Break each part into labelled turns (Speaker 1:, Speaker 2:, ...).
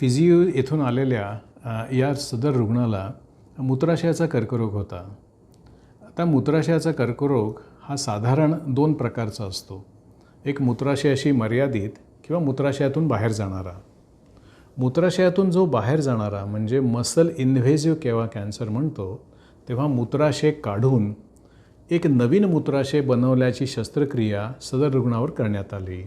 Speaker 1: Physio येथून आलेल्या या सदर रुग्णाला मूत्राशयाचा कर्करोग होता. आता मूत्राशयाचा कर्करोग हा साधारण दोन प्रकारचा असतो. एक मूत्राशयाशी मर्यादित किंवा मूत्राशयातून बाहेर जाणारा. मूत्राशयातून जो बाहेर जाणारा म्हणजे मसल इन्व्हेजिव्ह केव्हा कॅन्सर म्हणतो तेव्हा मूत्राशय काढून एक नवीन मूत्राशय बनवल्याची शस्त्रक्रिया सदर रुग्णावर करण्यात आली.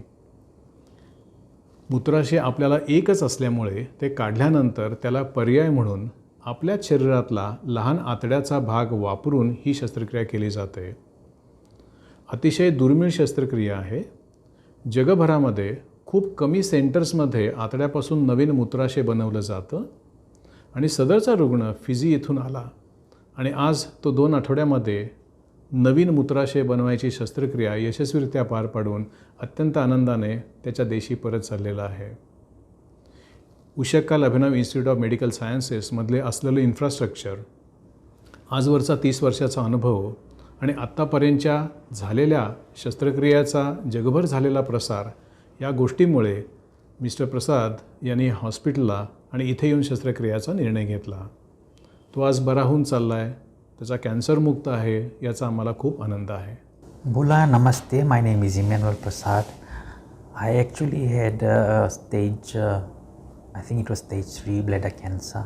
Speaker 1: मूत्राशय आपल्याला एकच असल्यामुळे ते काढल्यानंतर त्याला पर्याय म्हणून आपल्याच शरीरातला लहान आतड्याचा भाग वापरून ही शस्त्रक्रिया केली जाते. अतिशय दुर्मिळ शस्त्रक्रिया आहे. जगभरामध्ये खूप कमी सेंटर्समध्ये आतड्यापासून नवीन मूत्राशय बनवलं जातं आणि सदरचा रुग्ण फिजी इथून आला आणि आज तो दोन आठवड्यामध्ये नवीन मूत्राशय बनवायची शस्त्रक्रिया यशस्वीरित्या पार पाडून अत्यंत आनंदाने त्याच्या देशी परत चाललेला आहे. उशक्काल अभिनव इन्स्टिट्यूट ऑफ मेडिकल सायन्सेसमधले असलेलं इन्फ्रास्ट्रक्चर आजवरचा तीस वर्षाचा अनुभव आणि आत्तापर्यंतच्या झालेल्या शस्त्रक्रियाचा जगभर झालेला प्रसार या गोष्टीमुळे मिस्टर प्रसाद यांनी हॉस्पिटलला आणि इथे येऊन शस्त्रक्रियाचा निर्णय घेतला. तो आज बरा होऊन चालला आहे त्याचा कॅन्सरमुक्त आहे याचा आम्हाला खूप आनंद आहे.
Speaker 2: बोला नमस्ते. My name is Emmanuel Prasad I actually had stage I think it was stage three blood cancer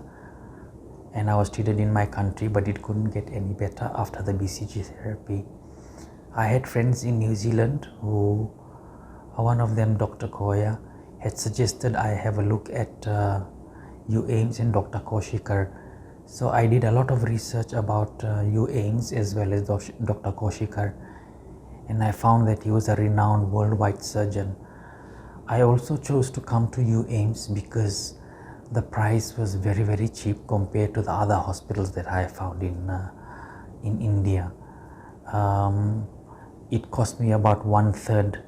Speaker 2: and I was treated in my country but it could get any better after the B C G therapy I had friends in New Zealand who one of them doctor खोया had suggested I have a look at you AIIMS in doctor Kaushikar So I did a lot of research about uh, UAIMS as well as Dr. Koshikar and I found that he was a renowned worldwide surgeon. I also chose to come to UAIMS because the price was very very cheap compared to the other hospitals that I found in uh, in India. Um, it cost me about one third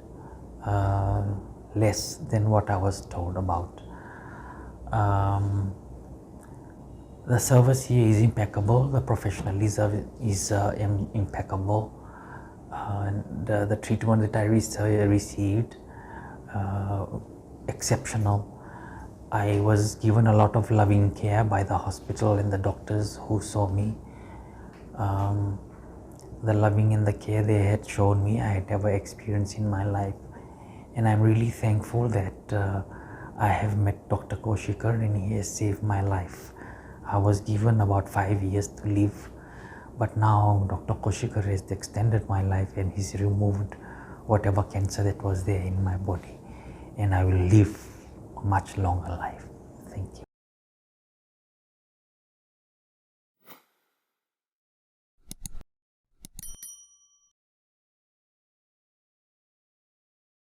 Speaker 2: uh, less than what I was told about. Um, the service here is impeccable. The professionalism is uh, im- impeccable. Uh, and the, the treatment that I re- received, uh, exceptional. I was given a lot of loving care by the hospital and the doctors who saw me. Um, the loving and the care they had shown me, I had never experienced in my life. And I'm really thankful that uh, I have met Dr. Koshikar and he has saved my life. I was given about five years to live, but now Dr. Koshikar has extended my life and he's removed whatever cancer that was there in my body, and I will live a much longer life. Thank you.